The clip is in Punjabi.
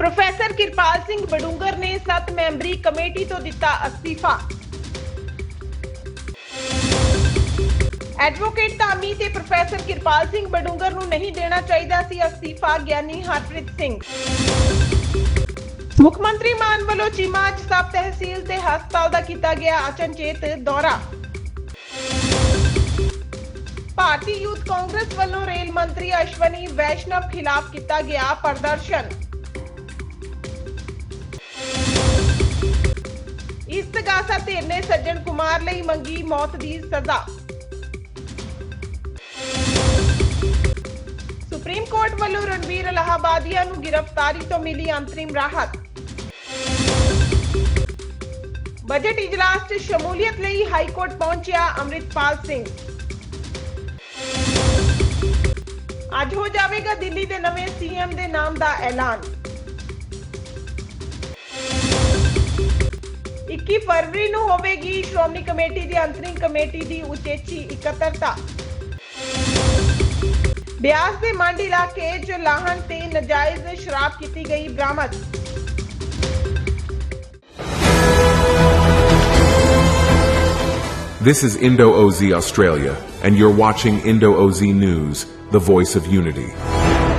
ਪ੍ਰੋਫੈਸਰ ਕਿਰਪਾਲ ਸਿੰਘ ਬਡੂੰਗਰ ਨੇ 7 ਮੈਂਬਰੀ ਕਮੇਟੀ ਤੋਂ ਦਿੱਤਾ ਅਸਤੀਫਾ। ਐਡਵੋਕੇਟ ਧਾਮੀ ਤੇ ਪ੍ਰੋਫੈਸਰ ਕਿਰਪਾਲ ਸਿੰਘ ਬਡੂੰਗਰ ਨੂੰ ਨਹੀਂ ਦੇਣਾ ਚਾਹੀਦਾ ਸੀ ਅਸਤੀਫਾ, ਗਿਆਨੀ ਹਰਪ੍ਰੀਤ ਸਿੰਘ। ਮੁੱਖ ਮੰਤਰੀ ਮਾਨ ਵੱਲੋਂ ਚੀਮਾ ਚ ਸਬ ਤਹਿਸੀਲ ਤੇ ਹਸਪਤਾਲ ਦਾ ਕੀਤਾ ਗਿਆ ਅਚਨਚੇਤ ਦੌਰਾ। ਭਾਰਤੀ ਯੂਥ ਕਾਂਗਰਸ ਵੱਲੋਂ ਰੇਲ ਮੰਤਰੀ ਅਸ਼ਵਨੀ ਵੈਸ਼ਨਵ ਖਿਲਾਫ ਕੀਤਾ ਗਿਆ ਪ੍ਰਦਰਸ਼ਨ। ਇਸਤਗਾਸਾ ਧਿਰ ਨੇ ਸੱਜਣ ਕੁਮਾਰ ਲਈ ਮੰਗੀ ਮੌਤ ਦੀ ਸਜ਼ਾ। ਸੁਪਰੀਮ ਕੋਰਟ ਵੱਲੋਂ ਰਣਵੀਰ ਇਲਾਹਾਬਾਦੀਆ ਨੂੰ ਗ੍ਰਿਫਤਾਰੀ ਤੋਂ ਮਿਲੀ ਅੰਤਰਿਮ ਰਾਹਤ। ਬਜਟ ਇਜਲਾਸ 'ਚ ਸ਼ਮੂਲੀਅਤ ਲਈ ਹਾਈ ਕੋਰਟ ਪਹੁੰਚਿਆ ਅੰਮ੍ਰਿਤਪਾਲ ਸਿੰਘ। ਅੱਜ ਹੋ ਜਾਵੇਗਾ ਦਿੱਲੀ ਦੇ ਨਵੇਂ ਸੀਐਮ ਦੇ ਨਾਮ ਦਾ ਐਲਾਨ। ਫਰਵਰੀ ਨੂੰ ਹੋਵੇਗੀ ਸ਼੍ਰੋਮਣੀ ਕਮੇਟੀ ਦੀ ਅੰਤਰਿਮ ਕਮੇਟੀ ਦੀ ਉਚੇਚੀ ਇਕੱਤਰਤਾ ਬਿਆਸ ਦੇ ਮੰਡ ਇਲਾਕੇ 'ਚ ਲਾਹਣ ਤੇ ਨਜਾਇਜ਼ ਸ਼ਰਾਬ ਕੀਤੀ ਗਈ ਬਰਾਮਦ This is Indo OZ Australia, and you're watching Indo OZ News, the voice of unity.